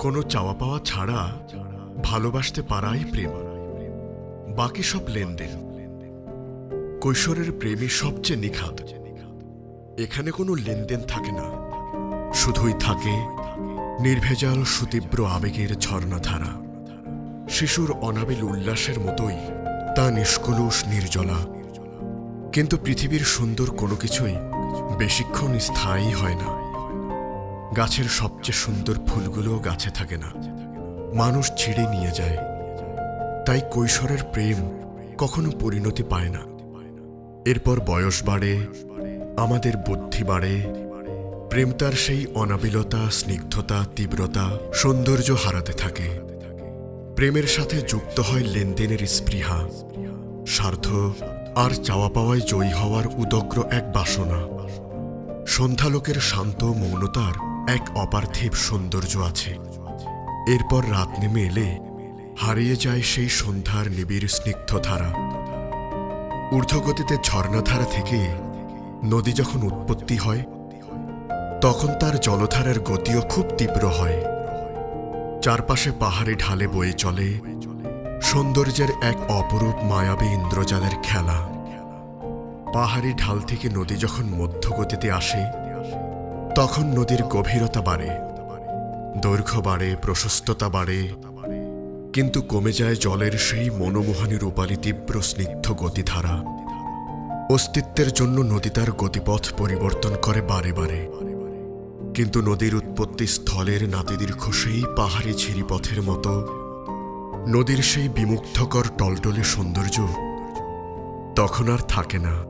কোনো চাওয়া পাওয়া ছাড়া ভালোবাসতে পারাই প্রেম। বাকি সব লেনদেন। কৈশোরের প্রেমই সবচেয়ে নিখাত। এখানে কোনো লেনদেন থাকে না। শুধুই থাকে নির্ভেজাল, সুতীব্র, আবেগের ঝর্ণাধারা। শিশুর অনাবিল উল্লাসের মতোই তা নিষ্কলুষ, নির্জলা। কিন্তু পৃথিবীর সুন্দর কোনো কিছুই বেশিক্ষণ স্থায়ী হয় না। গাছের সবচেয়ে সুন্দর ফুলগুলো গাছে থাকে না। মানুষ ছিঁড়ে নিয়ে যায়। তাই কৈশোরের প্রেম কখনো পরিণতি পায় না। এরপর বয়স বাড়ে, আমাদের বুদ্ধি বাড়ে, প্রেম তার সেই অনাবিলতা, স্নিগ্ধতা, তীব্রতা, সৌন্দর্য হারাতে থাকে। প্রেমের সাথে যুক্ত হয় লেনদেনের স্পৃহা, স্বার্থ আর চাওয়া পাওয়ায় জয়ী হওয়ার উদগ্র এক বাসনা। সন্ধ্যালোকের শান্ত মৌনতার এক অপার্থিব সৌন্দর্য আছে। এরপর রাত নেমে এলে হারিয়ে যায় সেই সন্ধ্যার নিবিড় স্নিগ্ধ ধারা। ঊর্ধ্বগতিতে ঝর্ণাধারা থেকে নদী যখন উৎপত্তি হয়, তখন তার জলধারার গতিও খুব তীব্র হয়। চারপাশে পাহাড়ে ঢালে বয়ে চলে সৌন্দর্যের এক অপরূপ মায়াবী ইন্দ্রজালের খেলা। পাহাড়ি ঢাল থেকে নদী যখন মধ্যগতিতে আসে তখন নদীর গভীরতা বাড়ে। দৈর্ঘ্য বাড়ে, প্রশস্ততা বাড়ে। কিন্তু কমে যায় জলের সেই মনোমোহানী রূপালী তীব্র স্নিগ্ধ গতিধারা। অস্তিত্বের জন্য নদী তার গতিপথ পরিবর্তন করে বারে বারে। কিন্তু নদীর উৎপত্তি স্থলের নাতিদীর্ঘ সেই পাহাড়ি ঝিরিপথের মতো। নদীর সেই বিমুগ্ধকর টলটলে সৌন্দর্য তখন আর থাকে না।